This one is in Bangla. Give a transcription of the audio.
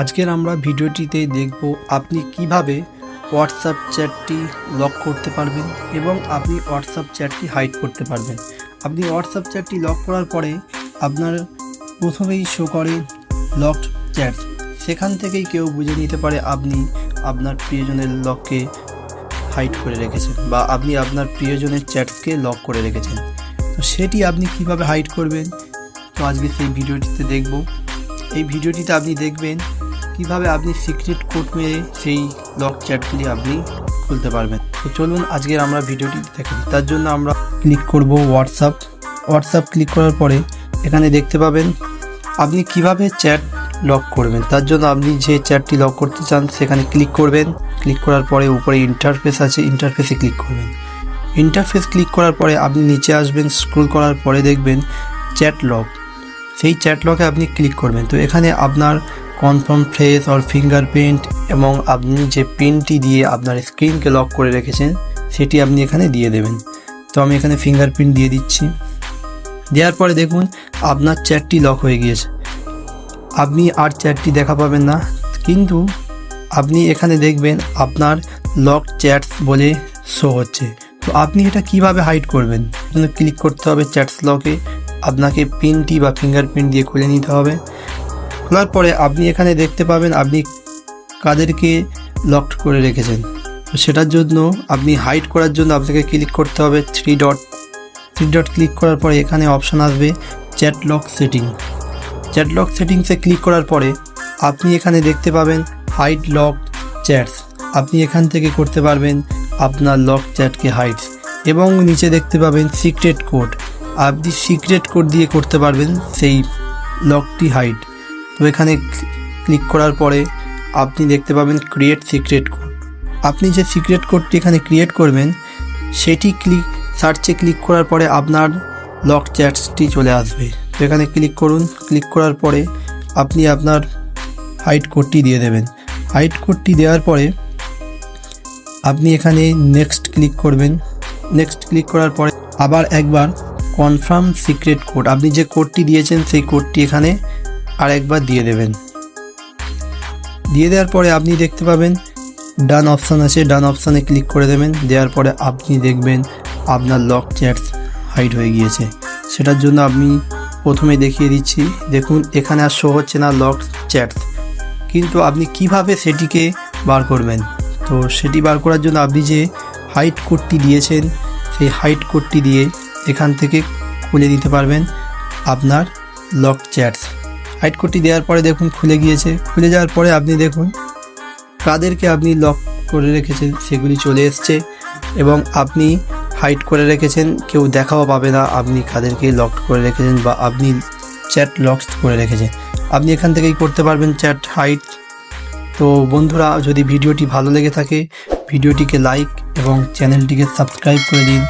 আজকের আমরা ভিডিওটিতে দেখব আপনি কীভাবে হোয়াটসঅ্যাপ চ্যাটটি লক করতে পারবেন এবং আপনি হোয়াটসঅ্যাপ চ্যাটটি হাইড করতে পারবেন। আপনি হোয়াটসঅ্যাপ চ্যাটটি লক করার পরে আপনার প্রথমেই শো করে লকড চ্যাট সেখান থেকেই কেউ বুঝে নিতে পারে আপনি আপনার প্রিয়জনের লককে হাইড করে রেখেছেন বা আপনি আপনার প্রিয়জনের চ্যাটকে লক করে রেখেছেন। তো সেটি আপনি কীভাবে হাইড করবেন? তো আজকে সেই ভিডিওটিতে দেখব। এই ভিডিওটিতে আপনি দেখবেন কীভাবে আপনি সিক্রেট কোড মেরে সেই লক চ্যাটগুলি আপনি খুলতে পারবেন। তো চলুন আজকের আমরা ভিডিওটি দেখে তার জন্য আমরা ক্লিক করব হোয়াটসঅ্যাপ হোয়াটসঅ্যাপ ক্লিক করার পরে এখানে দেখতে পাবেন আপনি কীভাবে চ্যাট লক করবেন। তার জন্য আপনি যে চ্যাটটি লক করতে চান সেখানে ক্লিক করবেন। ক্লিক করার পরে উপরে ইন্টারফেস আছে ইন্টারফেসে ক্লিক করবেন। ইন্টারফেস ক্লিক করার পরে আপনি নিচে আসবেন স্ক্রল করার পরে দেখবেন চ্যাট লক সেই চ্যাট লকে আপনি ক্লিক করবেন। তো এখানে আপনার কনফার্ম ফেস আর ফিঙ্গারপ্রিন্ট এবং আপনি যে পিনটি দিয়ে আপনার স্ক্রিনকে লক করে রেখেছেন, সেটি আপনি এখানে দিয়ে দেবেন। তো আমি এখানে ফিঙ্গারপ্রিন্ট দিয়ে দিচ্ছি। দেওয়ার পরে দেখুন, আপনার চ্যাটটি লক হয়ে গিয়েছে। আপনি আর চ্যাটটি দেখা পাবেন না। কিন্তু আপনি এখানে দেখবেন, আপনার লক চ্যাটস বলে শো হচ্ছে। তো আপনি এটা কীভাবে হাইড করবেন? ক্লিক করতে হবে চ্যাটস লকে আপনাকে পিনটি বা ফিঙ্গারপ্রিন্ট দিয়ে খুলে নিতে হবে। খোলার পরে আপনি এখানে দেখতে পাবেন আপনি কাদেরকে লকড করে রেখেছেন। তো সেটার জন্য আপনি হাইড করার জন্য আপনাকে ক্লিক করতে হবে three dot three dot click করার পরে এখানে অপশন আসবে chat lock setting chat lock সেটিংসে ক্লিক করার পরে আপনি এখানে দেখতে পাবেন হাইড লক চ্যাটস আপনি এখান থেকে করতে পারবেন আপনার লক চ্যাটকে হাইড এবং নিচে দেখতে পাবেন সিক্রেট কোড আপনি সিক্রেট কোড দিয়ে করতে পারবেন সেই লকটি হাইড তো এখানে ক্লিক করার পরে আপনি দেখতে পাবেন ক্রিয়েট সিক্রেট কোড। আপনি যে সিক্রেট কোডটি এখানে ক্রিয়েট করবেন, সেটি ক্লিক, সার্চে ক্লিক করার পরে আপনার লক চ্যাটসটি চলে আসবে। তো এখানে ক্লিক করুন, ক্লিক করার পরে আপনি আপনার হাইট কোডটি দিয়ে দেবেন। হাইড কোডটি দেওয়ার পরে আপনি এখানে নেক্সট ক্লিক করবেন। নেক্সট ক্লিক করার পরে আবার একবার কনফার্ম সিক্রেট কোড আপনি যে কোডটি দিয়েছেন, সেই কোডটি এখানে আর একবার দিয়ে দেবেন। দিয়ে দেওয়ার পরে আপনি দেখতে পাবেন ডান অপশান আছে। ডান অপশানে ক্লিক করে দেবেন। দেওয়ার পরে আপনি দেখবেন আপনার লক চ্যাটস হাইড হয়ে গিয়েছে। সেটার জন্য আমি প্রথমে দেখিয়ে দিচ্ছি। দেখুন, এখানে আর শো হচ্ছে না লক চ্যাটস কিন্তু আপনি কীভাবে সেটিকে বার করবেন? তো সেটি বার করার জন্য আপনি যে হাইট কোডটি দিয়েছেন, সেই হাইট কোডটি দিয়ে এখান থেকে খুলে দিতে পারবেন আপনার লক চ্যাটস হাইট কোডটি দেওয়ার পরে দেখুন খুলে গিয়েছে। খুলে যাওয়ার পরে আপনি দেখুন কাদেরকে আপনি লক করে রেখেছেন, সেগুলি চলে এসছে এবং আপনি হাইড করে রেখেছেন, কেউ দেখাও পাবে না আপনি কাদেরকে লক করে রেখেছেন বা আপনি চ্যাট লক করে রেখেছেন। আপনি এখান থেকেই করতে পারবেন চ্যাট হাইড তো বন্ধুরা, যদি ভিডিওটি ভালো লেগে থাকে, ভিডিওটিকে লাইক এবং চ্যানেলটিকে সাবস্ক্রাইব করে দিন।